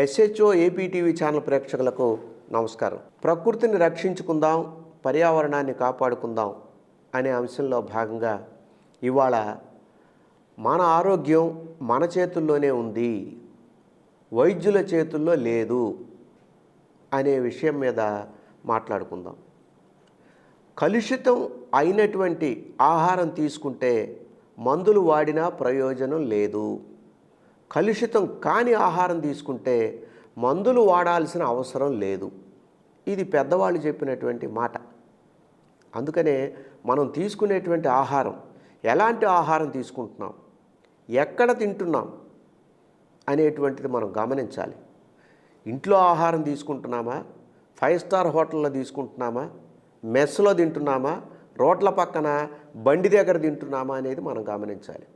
SHO APTV channel ప్రేక్షకులకు నమస్కారం. ప్రకృతిని రక్షించుకుందాం పర్యావరణాన్ని కాపాడుకుందాం అనే అంశంలో భాగంగా ఇవాళ మన ఆరోగ్యం మన చేతుల్లోనే ఉంది వైద్యుల చేతుల్లో లేదు అనే విషయం మీద మాట్లాడుకుందాం. కలుషితం అయినటువంటి ఆహారం తీసుకుంటే మందులు వాడినా ప్రయోజనం లేదు. కలుషితం కాని ఆహారం తీసుకుంటే మందులు వాడాల్సిన అవసరం లేదు. ఇది పెద్దవాళ్ళు చెప్పినటువంటి మాట. అందుకనే మనం తీసుకునేటువంటి ఆహారం ఎలాంటి ఆహారం తీసుకుంటున్నాం ఎక్కడ తింటున్నాం అనేటువంటిది మనం గమనించాలి. ఇంట్లో ఆహారం తీసుకుంటున్నామా ఫైవ్ స్టార్ హోటల్లో తీసుకుంటున్నామా మెస్లో తింటున్నామా రోడ్ల పక్కన బండి దగ్గర తింటున్నామా అనేది మనం గమనించాలి.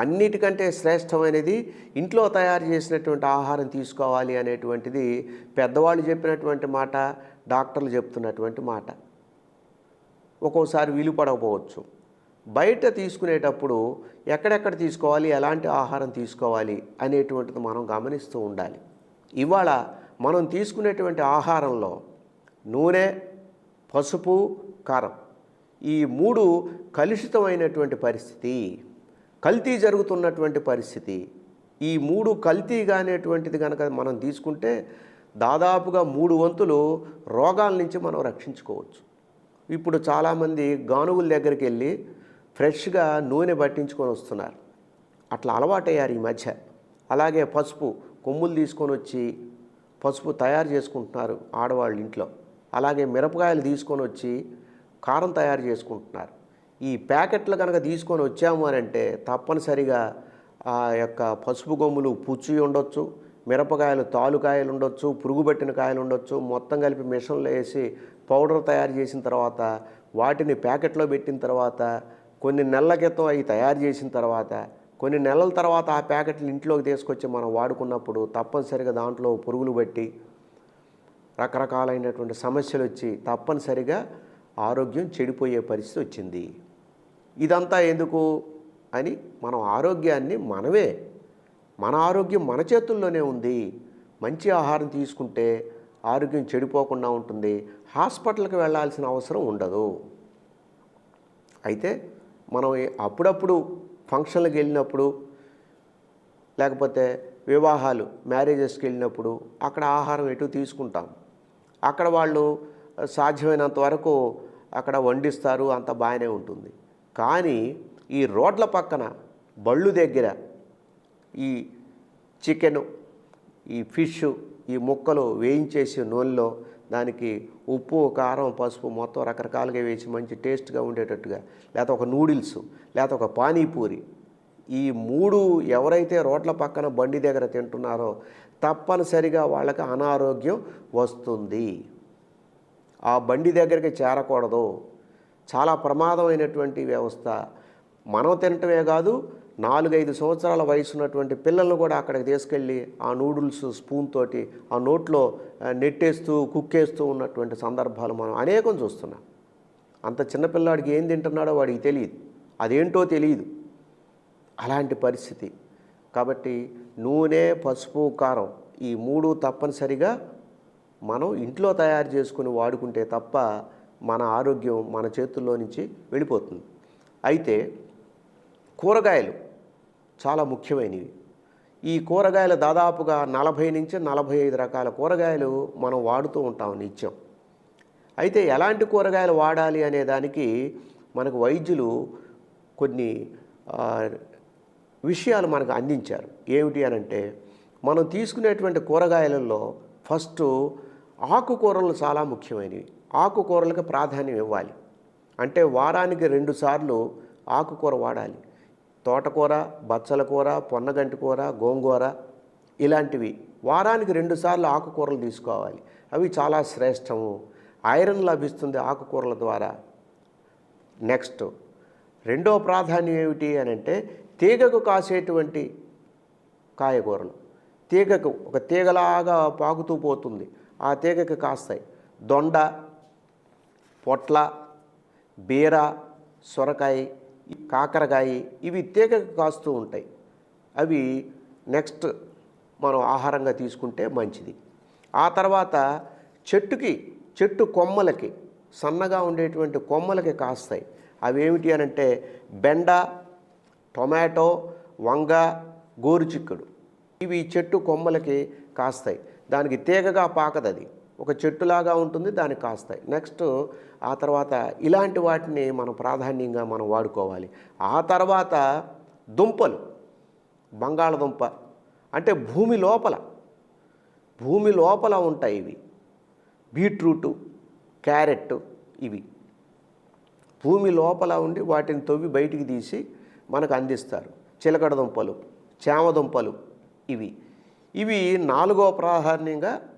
అన్నిటికంటే శ్రేష్టమైనది ఇంట్లో తయారు చేసినటువంటి ఆహారం తీసుకోవాలి అనేటువంటిది పెద్దవాళ్ళు చెప్పినటువంటి మాట డాక్టర్లు చెప్తున్నటువంటి మాట. ఒక్కోసారి వీలు పడకపోవచ్చు బయట తీసుకునేటప్పుడు ఎక్కడెక్కడ తీసుకోవాలి ఎలాంటి ఆహారం తీసుకోవాలి అనేటువంటిది మనం గమనిస్తూ ఉండాలి. ఇవాళ మనం తీసుకునేటువంటి ఆహారంలో నూనె పసుపు కారం ఈ మూడు కలుషితమైనటువంటి పరిస్థితి. కల్తీ జరుగుతున్నటువంటి పరిస్థితి. ఈ మూడు కల్తీ కానిటువంటిది కనుక మనం తీసుకుంటే దాదాపుగా మూడు వంతులు రోగాల నుంచి మనం రక్షించుకోవచ్చు. ఇప్పుడు చాలామంది గానుగుల దగ్గరికి వెళ్ళి ఫ్రెష్గా నూనె పట్టించుకొని వస్తున్నారు. అట్లా అలవాటయ్యారు ఈ మధ్య. అలాగే పసుపు కొమ్ములు తీసుకొని వచ్చి పసుపు తయారు చేసుకుంటున్నారు ఆడవాళ్ళు ఇంట్లో. అలాగే మిరపకాయలు తీసుకొని వచ్చి కారం తయారు చేసుకుంటున్నారు. ఈ ప్యాకెట్లు కనుక తీసుకొని వచ్చాము అని అంటే తప్పనిసరిగా ఆ యొక్క పసుపు గొమ్ములు పుచ్చి ఉండొచ్చు మిరపకాయలు తాలుకాయలు ఉండొచ్చు పురుగు పట్టిన కాయలు ఉండొచ్చు మొత్తం కలిపి మిషన్లో వేసి పౌడర్ తయారు చేసిన తర్వాత వాటిని ప్యాకెట్లో పెట్టిన తర్వాత కొన్ని నెలల క్రితం అవి తయారు చేసిన తర్వాత కొన్ని నెలల తర్వాత ఆ ప్యాకెట్లు ఇంట్లోకి తీసుకొచ్చి మనం వాడుకున్నప్పుడు తప్పనిసరిగా దాంట్లో పురుగులు బట్టి రకరకాలైనటువంటి సమస్యలు వచ్చి తప్పనిసరిగా ఆరోగ్యం చెడిపోయే పరిస్థితి వచ్చింది. ఇదంతా ఎందుకు అని మనం ఆరోగ్యాన్ని మనమే మన ఆరోగ్యం మన చేతుల్లోనే ఉంది. మంచి ఆహారం తీసుకుంటే ఆరోగ్యం చెడిపోకుండా ఉంటుంది. హాస్పిటల్కి వెళ్ళాల్సిన అవసరం ఉండదు. అయితే మనం అప్పుడప్పుడు ఫంక్షన్లకు వెళ్ళినప్పుడు లేకపోతే వివాహాలు మ్యారేజెస్కి వెళ్ళినప్పుడు అక్కడ ఆహారం ఎటు తీసుకుంటాం? అక్కడ వాళ్ళు సాధ్యమైనంత వరకు అక్కడ వండిస్తారు అంత బాగానే ఉంటుంది. కానీ ఈ రోడ్ల పక్కన బళ్ళు దగ్గర ఈ చికెను ఈ ఫిష్ ఈ ముక్కలు వేయించేసి నూనెలో దానికి ఉప్పు కారం పసుపు మొత్తం రకరకాలుగా వేసి మంచి టేస్ట్గా ఉండేటట్టుగా లేకపోతే ఒక నూడిల్స్ లేకపోతే ఒక పానీపూరి ఈ మూడు ఎవరైతే రోడ్ల పక్కన బండి దగ్గర తింటున్నారో తప్పనిసరిగా వాళ్ళకి అనారోగ్యం వస్తుంది. ఆ బండి దగ్గరికి చేరకూడదు. చాలా ప్రమాదమైనటువంటి వ్యవస్థ. మనం తినటమే కాదు నాలుగైదు సంవత్సరాల వయసు ఉన్నటువంటి పిల్లలను కూడా అక్కడికి తీసుకెళ్ళి ఆ నూడిల్స్ స్పూన్ తోటి ఆ నోట్లో నెట్టేస్తూ కుక్కేస్తూ ఉన్నటువంటి సందర్భాలు మనం అనేకం చూస్తున్నాం. అంత చిన్నపిల్లాడికి ఏం తింటున్నాడో వాడికి తెలియదు. అదేంటో తెలియదు. అలాంటి పరిస్థితి. కాబట్టి నూనె పసుపు కారం ఈ మూడు తప్పనిసరిగా మనం ఇంట్లో తయారు చేసుకుని వాడుకుంటే తప్ప మన ఆరోగ్యం మన చేతుల్లో నుంచి వెళ్ళిపోతుంది. అయితే కూరగాయలు చాలా ముఖ్యమైనవి. ఈ కూరగాయలు దాదాపుగా నలభై నుంచి నలభై ఐదు రకాల కూరగాయలు మనం వాడుతూ ఉంటాం నిత్యం. అయితే ఎలాంటి కూరగాయలు వాడాలి అనే దానికి మనకు వైద్యులు కొన్ని విషయాలు మనకు అందించారు. ఏమిటి అని అంటే మనం తీసుకునేటువంటి కూరగాయలలో ఫస్ట్ ఆకుకూరలు చాలా ముఖ్యమైనవి. ఆకుకూరలకు ప్రాధాన్యం ఇవ్వాలి. అంటే వారానికి రెండు సార్లు ఆకుకూర వాడాలి. తోటకూర బచ్చల కూర పొన్నగంటి కూర గోంగూర ఇలాంటివి వారానికి రెండుసార్లు ఆకుకూరలు తీసుకోవాలి. అవి చాలా శ్రేష్టము. ఐరన్ లభిస్తుంది ఆకుకూరల ద్వారా. నెక్స్ట్ రెండో ప్రాధాన్యం ఏమిటి అని అంటే తీగకు కాసేటువంటి కాయగూరలు. తీగకు ఒక తీగలాగా పాకుతూ పోతుంది. ఆ తీగకు కాస్తాయి. దొండ పొట్ల బీర సొరకాయ కాకరకాయ ఇవి తీగ కాస్తూ ఉంటాయి. అవి నెక్స్ట్ మనం ఆహారంగా తీసుకుంటే మంచిది. ఆ తర్వాత చెట్టుకి చెట్టు కొమ్మలకి సన్నగా ఉండేటువంటి కొమ్మలకి కాస్తాయి. అవి ఏమిటి అని అంటే బెండ టొమాటో వంగ గోరుచిక్కుడు. ఇవి చెట్టు కొమ్మలకి కాస్తాయి. దానికి తీగగా పాకదది. ఒక చెట్టులాగా ఉంటుంది దానికి కాస్తాయి. నెక్స్ట్ ఆ తర్వాత ఇలాంటి వాటిని మనం ప్రాధాన్యంగా మనం వాడుకోవాలి. ఆ తర్వాత దుంపలు బంగాళదుంప అంటే భూమి లోపల భూమి లోపల ఉంటాయి ఇవి. బీట్రూటు క్యారెట్ ఇవి. భూమి లోపల ఉండి వాటిని తవ్వి బయటికి తీసి మనకు అందిస్తారు. చిలకడ దుంపలు చేమదుంపలు ఇవి. ఇవి నాలుగో ప్రాధాన్యంగా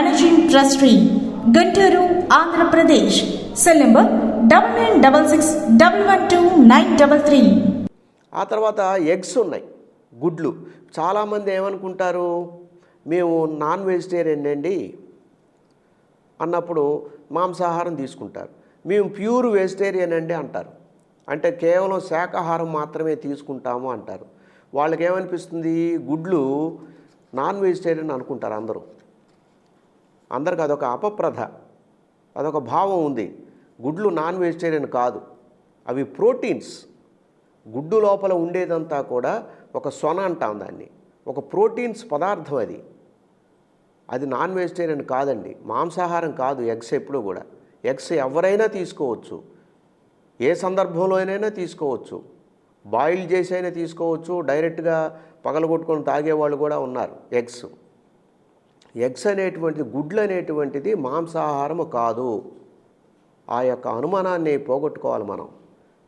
managing trustee Guntur Andhra Pradesh cell number double nine double six double one two nine double three ఆ తర్వాత ఎగ్స్ ఉన్నాయి గుడ్లు. చాలామంది ఏమనుకుంటారు? మేము నాన్ వెజిటేరియన్ అండి అన్నప్పుడు మాంసాహారం తీసుకుంటారు. మేము ప్యూర్ వెజిటేరియన్ అండి అంటారు. అంటే కేవలం శాకాహారం మాత్రమే తీసుకుంటాము అంటారు. వాళ్ళకి ఏమనిపిస్తుంది గుడ్లు నాన్ వెజిటేరియన్ అనుకుంటారు అందరూ. అందరికి అదొక అపప్రథ అదొక భావం ఉంది. గుడ్లు నాన్ వెజిటేరియన్ కాదు. అవి ప్రోటీన్స్. గుడ్డు లోపల ఉండేదంతా కూడా ఒక సొన అంటాం దాన్ని. ఒక ప్రోటీన్స్ పదార్థం అది. అది నాన్ వెజిటేరియన్ కాదండి. మాంసాహారం కాదు ఎగ్స్ ఎప్పుడు కూడా. ఎగ్స్ ఎవరైనా తీసుకోవచ్చు. ఏ సందర్భంలో తీసుకోవచ్చు. బాయిల్ చేసి అయినా తీసుకోవచ్చు. డైరెక్ట్గా పగలగొట్టుకొని తాగేవాళ్ళు కూడా ఉన్నారు ఎగ్స్. ఎగ్స్ అనేటువంటిది గుడ్లు అనేటువంటిది మాంసాహారము కాదు. ఆ యొక్క అనుమానాన్ని పోగొట్టుకోవాలి మనం.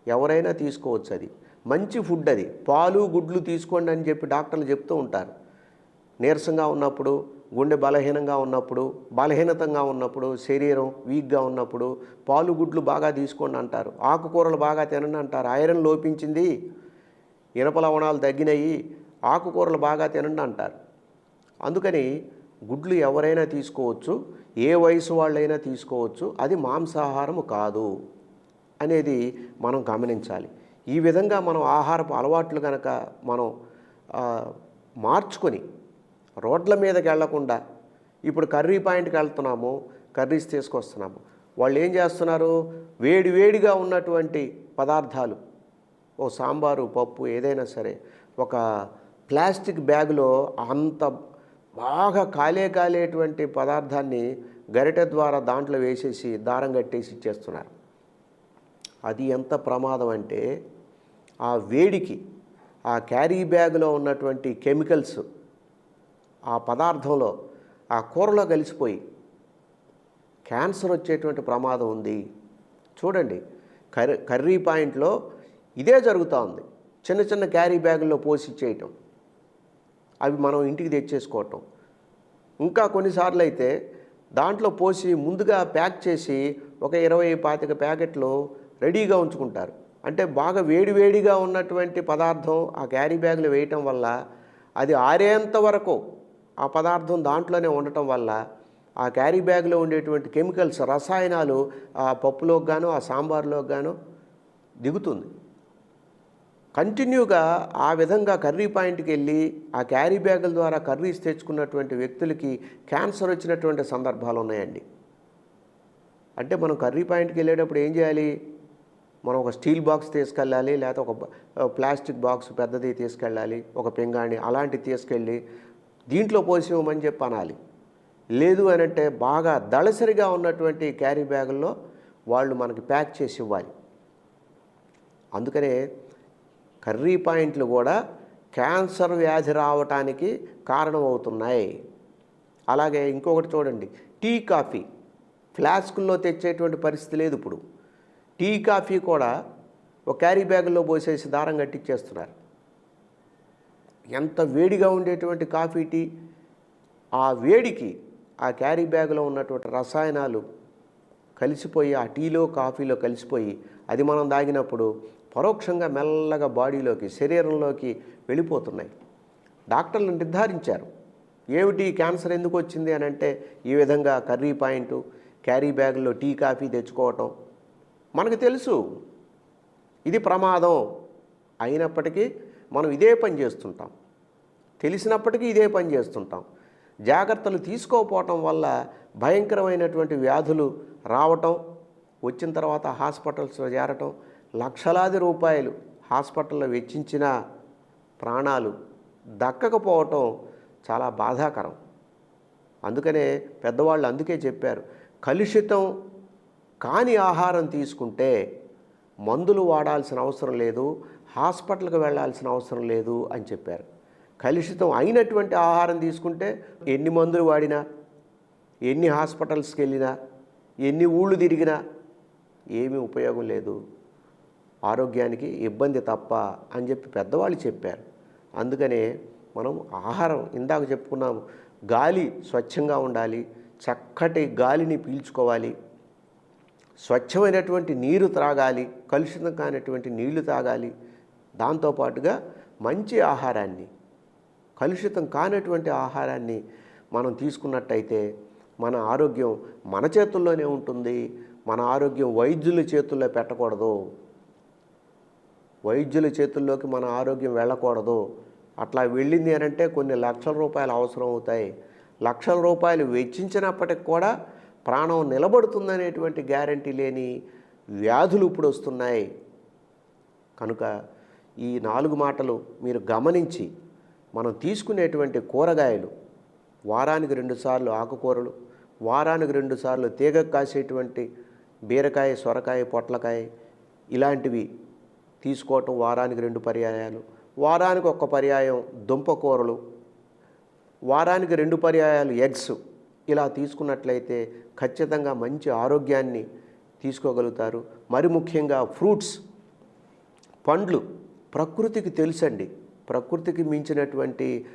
ఎవరైనా తీసుకోవచ్చు అది. మంచి ఫుడ్ అది. పాలు గుడ్లు తీసుకోండి అని చెప్పి డాక్టర్లు చెప్తూ ఉంటారు. నీరసంగా ఉన్నప్పుడు గుండె బలహీనంగా ఉన్నప్పుడు బలహీనతంగా ఉన్నప్పుడు శరీరం వీక్గా ఉన్నప్పుడు పాలు గుడ్లు బాగా తీసుకోండి అంటారు. ఆకుకూరలు బాగా తినండి అంటారు. ఐరన్ లోపించింది ఇనప లవణాలు తగ్గినాయి ఆకుకూరలు బాగా తినండి అంటారు. అందుకని గుడ్లు ఎవరైనా తీసుకోవచ్చు ఏ వయసు వాళ్ళైనా తీసుకోవచ్చు అది మాంసాహారము కాదు అనేది మనం గమనించాలి. ఈ విధంగా మనం ఆహారపు అలవాట్లు కనుక మనం మార్చుకొని రోడ్ల మీదకి వెళ్ళకుండా ఇప్పుడు కర్రీ పాయింట్కి వెళ్తున్నాము కర్రీస్ తీసుకొస్తున్నాము. వాళ్ళు ఏం చేస్తున్నారు? వేడి వేడిగా ఉన్నటువంటి పదార్థాలు ఓ సాంబారు పప్పు ఏదైనా సరే ఒక ప్లాస్టిక్ బ్యాగులో అంత బాగా కాలే కాలేటువంటి పదార్థాన్ని గరిటె ద్వారా దాంట్లో వేసేసి దారం కట్టేసి ఇచ్చేస్తున్నారు. అది ఎంత ప్రమాదం అంటే ఆ వేడికి ఆ క్యారీ బ్యాగ్లో ఉన్నటువంటి కెమికల్స్ ఆ పదార్థంలో ఆ కూరలో కలిసిపోయి క్యాన్సర్ వచ్చేటువంటి ప్రమాదం ఉంది. చూడండి కర్రీ కర్రీ పాయింట్లో ఇదే జరుగుతూ ఉంది. చిన్న చిన్న క్యారీ బ్యాగుల్లో పోసి ఇచ్చేయటం. అవి మనం ఇంటికి తెచ్చేసుకోవటం. ఇంకా కొన్నిసార్లు అయితే దాంట్లో పోసి ముందుగా ప్యాక్ చేసి ఒక ఇరవై పాతిక ప్యాకెట్లు రెడీగా ఉంచుకుంటారు. అంటే బాగా వేడివేడిగా ఉన్నటువంటి పదార్థం ఆ క్యారీ బ్యాగులు వేయటం వల్ల అది ఆరేంత వరకు ఆ పదార్థం దాంట్లోనే ఉండటం వల్ల ఆ క్యారీ బ్యాగ్లో ఉండేటువంటి కెమికల్స్ రసాయనాలు ఆ పప్పులోకి గాను ఆ సాంబార్లోకి గాను దిగుతుంది. కంటిన్యూగా ఆ విధంగా కర్రీ పాయింట్కి వెళ్ళి ఆ క్యారీ బ్యాగుల ద్వారా కర్రీస్ తెచ్చుకున్నటువంటి వ్యక్తులకి క్యాన్సర్ వచ్చినటువంటి సందర్భాలు ఉన్నాయండి. అంటే మనం కర్రీ పాయింట్కి వెళ్ళేటప్పుడు ఏం చేయాలి? మనం ఒక స్టీల్ బాక్స్ తీసుకెళ్ళాలి లేకపోతే ఒక ప్లాస్టిక్ బాక్స్ పెద్దది తీసుకెళ్ళాలి ఒక పింగాణి అలాంటివి తీసుకెళ్ళి దీంట్లో పోసి ఇవ్వమని చెప్పి అనాలి. లేదు అని అంటే బాగా దళసరిగా ఉన్నటువంటి క్యారీ బ్యాగుల్లో వాళ్ళు మనకి ప్యాక్ చేసి ఇవ్వాలి. అందుకనే కర్రీ పాయింట్లు కూడా క్యాన్సర్ వ్యాధి రావటానికి కారణమవుతున్నాయి. అలాగే ఇంకొకటి చూడండి టీ కాఫీ. ఫ్లాస్కుల్లో తెచ్చేటువంటి పరిస్థితి లేదు ఇప్పుడు. టీ కాఫీ కూడా ఒక క్యారీ బ్యాగుల్లో పోసేసి దారం కట్టించేస్తున్నారు ఎంత వేడిగా ఉండేటువంటి కాఫీ టీ ఆ వేడికి ఆ క్యారీ బ్యాగులో ఉన్నటువంటి రసాయనాలు కలిసిపోయి ఆ టీలో కాఫీలో కలిసిపోయి అది మనం తాగినప్పుడు పరోక్షంగా మెల్లగా బాడీలోకి శరీరంలోకి వెళ్ళిపోతున్నాయి. డాక్టర్లు నిర్ధారించారు. ఏమిటి క్యాన్సర్ ఎందుకు వచ్చింది అని అంటే ఈ విధంగా కర్రీ పాయింట్ క్యారీ బ్యాగ్లో టీ కాఫీ తెచ్చుకోవటం. మనకు తెలుసు ఇది ప్రమాదం. అయినప్పటికీ మనం ఇదే పని చేస్తుంటాం. తెలిసినప్పటికీ ఇదే పని చేస్తుంటాం. జాగ్రత్తలు తీసుకోకపోవటం వల్ల భయంకరమైనటువంటి వ్యాధులు రావటం వచ్చిన తర్వాత హాస్పిటల్స్లో చేరటం లక్షలాది రూపాయలు హాస్పిటల్లో వెచ్చించిన ప్రాణాలు దక్కకపోవటం చాలా బాధాకరం. అందుకనే పెద్దవాళ్ళు అందుకే చెప్పారు కలుషితం కాని ఆహారం తీసుకుంటే మందులు వాడాల్సిన అవసరం లేదు హాస్పిటల్కి వెళ్ళాల్సిన అవసరం లేదు అని చెప్పారు. కలుషితం అయినటువంటి ఆహారం తీసుకుంటే ఎన్ని మందులు వాడినా ఎన్ని హాస్పిటల్స్కి వెళ్ళినా ఎన్ని ఊళ్ళు తిరిగినా ఏమీ ఉపయోగం లేదు. ఆరోగ్యానికి ఇబ్బంది తప్ప అని చెప్పి పెద్దవాళ్ళు చెప్పారు. అందుకనే మనం ఆహారం ఇందాక చెప్పుకున్నాము గాలి స్వచ్ఛంగా ఉండాలి చక్కటి గాలిని పీల్చుకోవాలి స్వచ్ఛమైనటువంటి నీరు త్రాగాలి కలుషితం కానటువంటి నీళ్ళు తాగాలి దాంతోపాటుగా మంచి ఆహారాన్ని కలుషితం కానటువంటి ఆహారాన్ని మనం తీసుకున్నట్టయితే మన ఆరోగ్యం మన చేతుల్లోనే ఉంటుంది మన ఆరోగ్యం వైద్యుల చేతుల్లో పెట్టకూడదు. వైద్యుల చేతుల్లోకి మన ఆరోగ్యం వెళ్ళకూడదు. అట్లా వెళ్ళింది అని అంటే కొన్ని లక్షల రూపాయలు అవసరం అవుతాయి. లక్షల రూపాయలు వెచ్చించినప్పటికి కూడా ప్రాణం నిలబడుతుందనేటువంటి గ్యారంటీ లేని వ్యాధులు ఇప్పుడు వస్తున్నాయి. కనుక ఈ నాలుగు మాటలు మీరు గమనించి మనం తీసుకునేటువంటి కూరగాయలు వారానికి రెండుసార్లు ఆకుకూరలు వారానికి రెండుసార్లు తీగ కాసేటువంటి బీరకాయ సొరకాయ పొట్లకాయ ఇలాంటివి తీసుకోవటం వారానికి రెండు పర్యాయాలు. వారానికి ఒక్క పర్యాయం దుంపకూరలు వారానికి రెండు పర్యాయాలు ఎగ్స్. ఇలా తీసుకున్నట్లయితే ఖచ్చితంగా మంచి ఆరోగ్యాన్ని తీసుకోగలుగుతారు. మరి ముఖ్యంగా ఫ్రూట్స్. పండ్లు. ప్రకృతికి తెలుసండి. ప్రకృతికి మించినటువంటి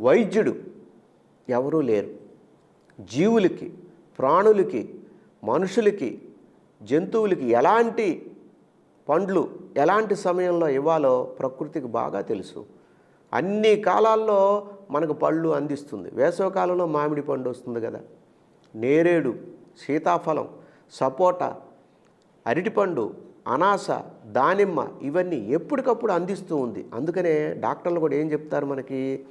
వైద్యుడు ఎవరూ లేరు. జీవులకి ప్రాణులకి మనుషులకి జంతువులకి ఎలాంటి పండ్లు ఎలాంటి సమయంలో ఇవ్వాలో ప్రకృతికి బాగా తెలుసు. అన్ని కాలాల్లో మనకు పళ్ళు అందిస్తుంది. వేసవకాలంలో మామిడి పండు వస్తుంది కదా. నేరేడు సీతాఫలం సపోటా అరటిపండు అనాస దానిమ్మ ఇవన్నీ ఎప్పటికప్పుడు అందిస్తూ ఉంది. అందుకనే డాక్టర్లు కూడా ఏం చెప్తారు మనకి?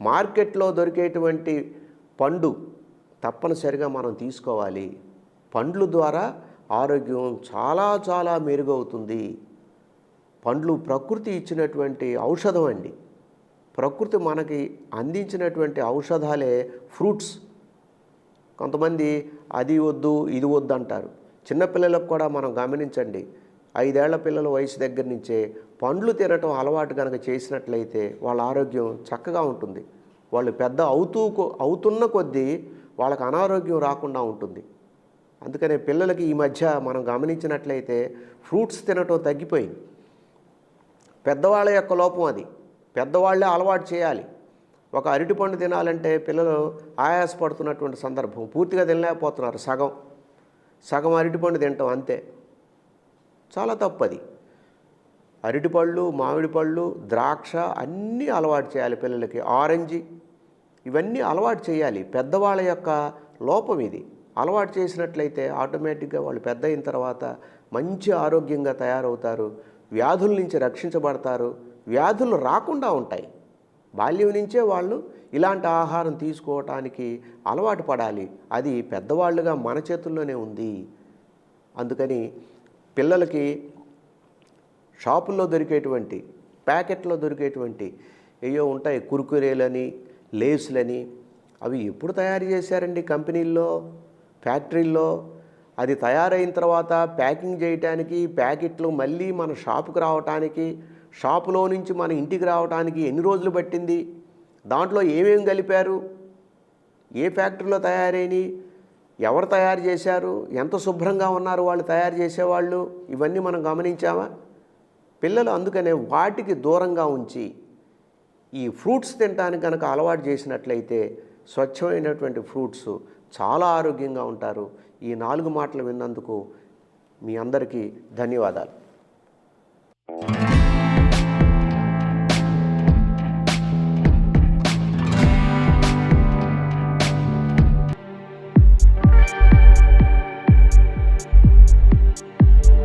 మార్కెట్లో దొరికేటువంటి పండు తప్పనిసరిగా మనం తీసుకోవాలి. పండ్లు ద్వారా ఆరోగ్యం చాలా చాలా మెరుగవుతుంది. పండ్లు ప్రకృతి ఇచ్చినటువంటి ఔషధం అండి. ప్రకృతి మనకి అందించినటువంటి ఔషధాలే ఫ్రూట్స్. కొంతమంది అది వద్దు ఇది వద్దు అంటారు. చిన్నపిల్లలకు కూడా మనం గమనించండి. ఐదేళ్ళ పిల్లల వయసు దగ్గర నుంచే పండ్లు తినటం అలవాటు కనుక చేసినట్లయితే వాళ్ళ ఆరోగ్యం చక్కగా ఉంటుంది. వాళ్ళు పెద్ద అవుతూ అవుతున్న కొద్దీ వాళ్ళకి అనారోగ్యం రాకుండా ఉంటుంది. అందుకనే పిల్లలకి ఈ మధ్య మనం గమనించినట్లయితే ఫ్రూట్స్ తినటం తగ్గిపోయింది. పెద్దవాళ్ళ యొక్క లోపం అది. పెద్దవాళ్ళే అలవాటు చేయాలి. ఒక అరటిపండు తినాలంటే పిల్లలు ఆయాసపడుతున్నటువంటి సందర్భం. పూర్తిగా తినలేకపోతున్నారు సగం. సగం అరటిపండు తింటాం అంతే. చాలా తప్పది అరటిపళ్ళు మామిడి పళ్ళు ద్రాక్ష అన్నీ అలవాటు చేయాలి పిల్లలకి. ఆరెంజ్ ఇవన్నీ అలవాటు చేయాలి. పెద్దవాళ్ళ యొక్క లోపం ఇది. అలవాటు చేసినట్లయితే ఆటోమేటిక్గా వాళ్ళు పెద్ద అయిన తర్వాత మంచి ఆరోగ్యంగా తయారవుతారు. వ్యాధుల నుంచి రక్షించబడతారు. వ్యాధులు రాకుండా ఉంటాయి. బాల్యం నుంచే వాళ్ళు ఇలాంటి ఆహారం తీసుకోవటానికి అలవాటు పడాలి. అది పెద్దవాళ్ళుగా మన చేతుల్లోనే ఉంది. అందుకని పిల్లలకి షాపుల్లో దొరికేటువంటి ప్యాకెట్లో దొరికేటువంటి ఏయో ఉంటాయి కురుకురేలని లేస్లని అవి ఎప్పుడు తయారు చేశారండి కంపెనీల్లో? ఫ్యాక్టరీల్లో అది తయారైన తర్వాత ప్యాకింగ్ చేయటానికి ప్యాకెట్లు మళ్ళీ మన షాపుకి రావటానికి షాపులో నుంచి మన ఇంటికి రావడానికి ఎన్ని రోజులు పట్టింది? దాంట్లో ఏమేమి కలిపారు? ఏ ఫ్యాక్టరీలో తయారైనవి? ఎవరు తయారు చేశారు? ఎంత శుభ్రంగా ఉన్నారు వాళ్ళు తయారు చేసేవాళ్ళు? ఇవన్నీ మనం గమనించామా? పిల్లలు అందుకనే వాటికి దూరంగా ఉంచి ఈ ఫ్రూట్స్ తినడానికి కనుక అలవాటు చేసినట్లయితే స్వచ్ఛమైనటువంటి ఫ్రూట్స్ చాలా ఆరోగ్యంగా ఉంటారు. ఈ నాలుగు మాటలు విన్నందుకు మీ అందరికీ ధన్యవాదాలు.